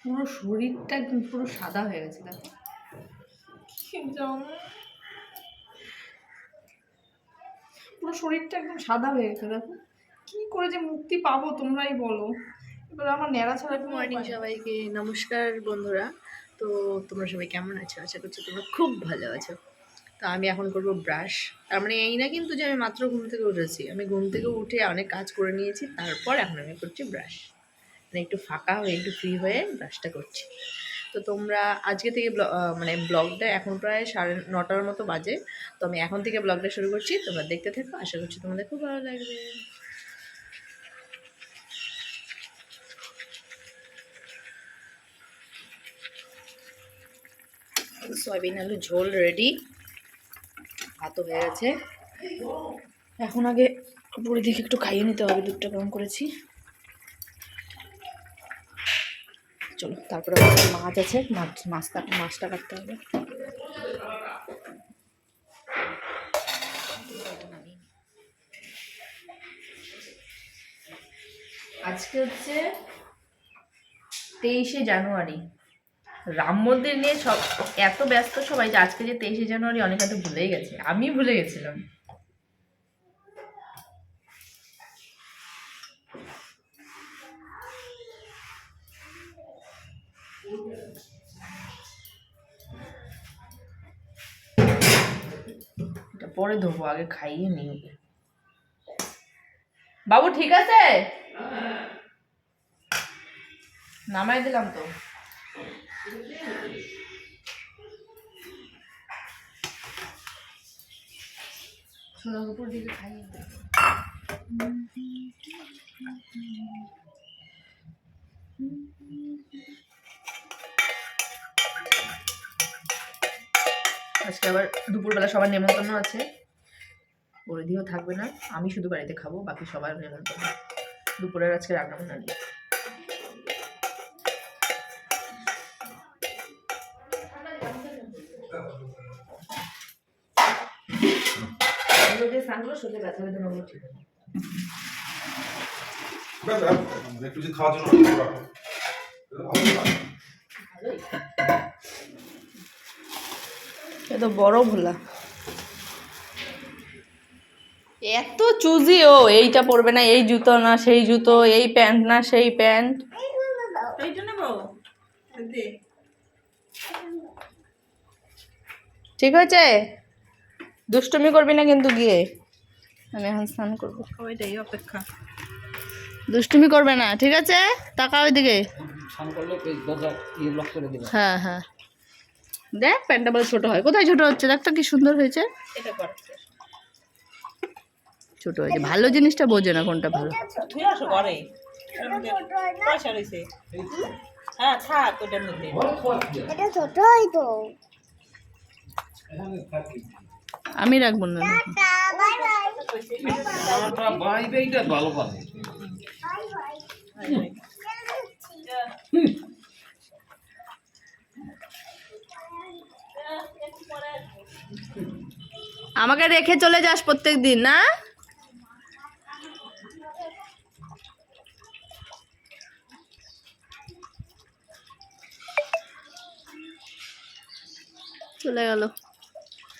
পুরো শরীরটা একদম পুরো সাদা হয়ে গেছে দেখো। পুরো শরীরটা একদম সাদা হয়ে গেছে দেখো। কি করে যে মুক্তি পাবো তোমরাই বলো। এবার আমার ন্যাড়া ছাড়া মর্নিং সবাইকে নমস্কার বন্ধুরা। তো তোমরা সবাই কেমন আছো? আশা করছি তোমরা খুব ভালো আছো। তো আমি এখন করব ব্রাশ। তার মানে এই না কিন্তু যে আমি মাত্র ঘুম থেকে উঠেছি। আমি ঘুম থেকে উঠে অনেক কাজ করে নিয়েছি তারপর এখন আমি করছি ব্রাশ। মানে একটু ফাঁকা হয়ে, একটু ফ্রি হয়ে ব্রাশটা করছি। তো তোমরা আজকে থেকে মানে ব্লগটা এখন প্রায় সাড়ে নটার মতো বাজে। তো আমি এখন থেকে ব্লগটা শুরু করছি। তোমরা দেখতে থাকো। আশা করছি তোমাদের খুব ভালো লাগবে। সয়াবিন, আলু, ঝোল রেডি ভাতও হয়ে গেছে। এখন আগে উপরে দিকে একটু খাইয়ে নিতে হবে, দুধটা গরম করেছি। চলো, তারপরে মাছ আছে, মাছ, মাছটা মাছটা কাটতে হবে। আজকে হচ্ছে তেইশে জানুয়ারি। রাম মন্দির নিয়ে সব, এত ব্যস্ত সবাই যে আজকে যে তেইশে জানুয়ারি অনেক হয়তো ভুলেই গেছে। আমি ভুলে গেছিলাম। পরে ধোবো আগে খাইয়ে নিই। বাবু, ঠিক আছে নামাই দিলাম তো সোনার উপর দিকে খাইয়ে। আজকে আবার দুপুরবেলা সবার নেমন্তন্ন আছে। পরিধিও থাকবে না। আমি শুধু বাড়িতে খাব বাকি সবার নেমন্তন্ন। দুপুরের আজকে রান্না বান্না নেই এগুলো দিয়ে স্নান তো বড় ভোলা। এত চুজি ও এইটা পরবে না এই জুতো না সেই জুতো এই প্যান্ট না সেই প্যান্ট। ঠিক আছে দুষ্টুমি করবি না কিন্তু গিয়ে? আমি এখন স্নান করব। ওইটাই অপেক্ষা। দুষ্টুমি করবে না ঠিক আছে? টাকা ওইদিকে হ্যাঁ হ্যাঁ। দেখ প্যান্টটা বলে ছোট হয়। কোথায় ছোট হচ্ছে? দেখ তো কি সুন্দর হয়েছে। ছোট হয়েছে। ভালো জিনিসটা বোঝে না কোনটা ভালো। হ্যাঁ আমি রাখব না। ভালো আমাকে রেখে চলে যাস প্রত্যেক দিন না? চলে গেল।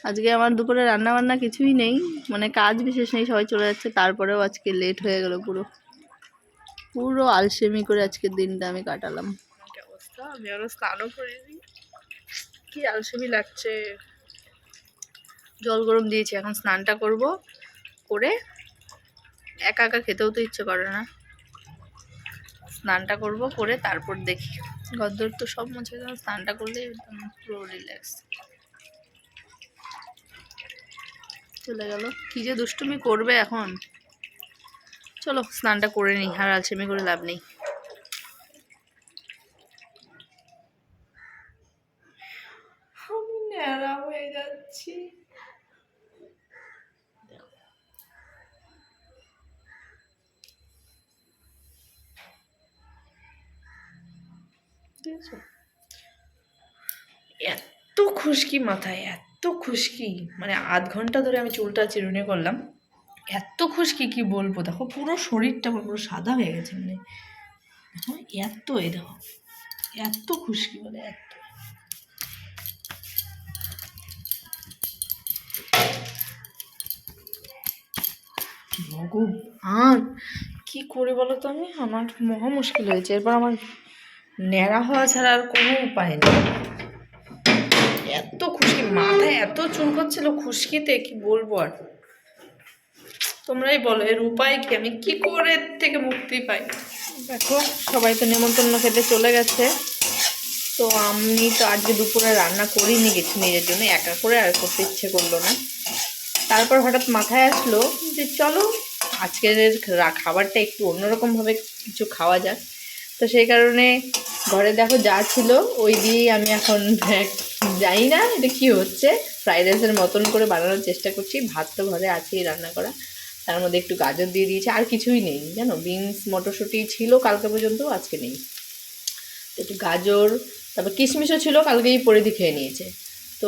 আজকে আমার দুপুরে রান্না বান্না কিছুই নেই মানে কাজ বিশেষ নেই, সবাই চলে যাচ্ছে, তারপরেও আজকে লেট হয়ে গেল পুরো। পুরো আলসেমি করে আজকের দিনটা আমি কাটালাম। স্নানও করিনি। কি আলসেমি লাগছে? জল গরম দিয়েছি, এখন স্নানটা করব করে একা একা খেতেও তো ইচ্ছে করে না। স্নানটা করব করে তারপর দেখি। গদ্দর তো সব মুছে দেওয়া, স্নানটা করলে পুরো রিল্যাক্স চলে গেল। কি যে দুষ্টুমি করবে এখন? চলো স্নানটা করে নিই, আর আলসেমি করে লাভ নেই আমি ন্যাড়া হয়ে যাচ্ছি। এত খুশকি মাথায়, এত খুশকি। মানে আধ ঘণ্টা ধরে আমি চুলটা চিরুনি করলাম। এত খুশকি, কি বলব? দেখো, পুরো শরীরটা পুরো সাদা হয়ে গেছে মানে। এত এই দেখো, এত খুশকি বলে এত ভগবান। কি করে বলো তো আমি? আমার মহা মুশকিল হয়েছে। এরপর আমার ন্যাড়া হওয়া ছাড়া আর কোনো উপায় নেই। এত খুশকি, মাথায় এত চুলকাচ্ছিল খুশকিতে, কি বলব আর? তোমরাই বলো, এর উপায় কি? আমি কি করে থেকে মুক্তি পাই? দেখো, সবাই তো নেমন্তন্ন খেতে চলে গেছে। তো আমি তো আজকে দুপুরে রান্না করিনি গেছি নিজের জন্য একা করে আর করতে ইচ্ছে করল না। তারপর হঠাৎ মাথায় আসলো যে চলো আজকের খাবারটা একটু অন্যরকমভাবে কিছু খাওয়া যাক। তো সেই কারণে ঘরে দেখো যা ছিল ওই দিয়েই আমি এখন জানি না এটা কি হচ্ছে। ফ্রাইড রাইসের মতন করে বানানোর চেষ্টা করছি। ভাত তো ঘরে আছেই রান্না করা। তার মধ্যে একটু গাজর দিয়ে দিয়েছি। আর কিছুই নেই, জানো? বিনস, মটরশুঁটি ছিল কালকে পর্যন্ত, আজকে নেই। একটু গাজর, তারপর কিশমিশও ছিল, কালকেই পরে দিয়ে খেয়ে নিয়েছে। তো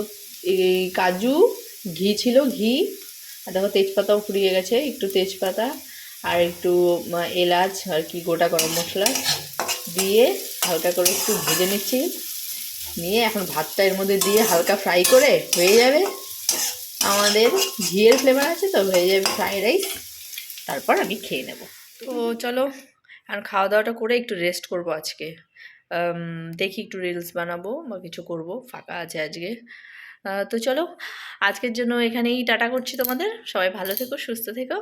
এই কাজু ঘি ছিল, ঘি। আর দেখো তেজপাতাও ফুরিয়ে গেছে, একটু তেজপাতা আর একটু এলাচ আর কি, গোটা গরম মশলা দিয়ে হালকা করে একটু ভেজে নিচ্ছি। নিয়ে এখন ভাতটা এর মধ্যে দিয়ে হালকা ফ্রাই করে হয়ে যাবে। আমাদের ঘিয়ের ফ্লেভার আছে তো, হয়ে যাবে ফ্রাইড রাইস তারপর আমি খেয়ে নেব। তো চলো আর খাওয়া দাওয়াটা করে একটু রেস্ট করব আজকে। দেখি একটু রিলস বানাবো বা কিছু করব, ফাঁকা আছে আজকে। তো চলো আজকের জন্য এখানেই টাটা করছি তোমাদের। সবাই ভালো থেকো সুস্থ থেকো।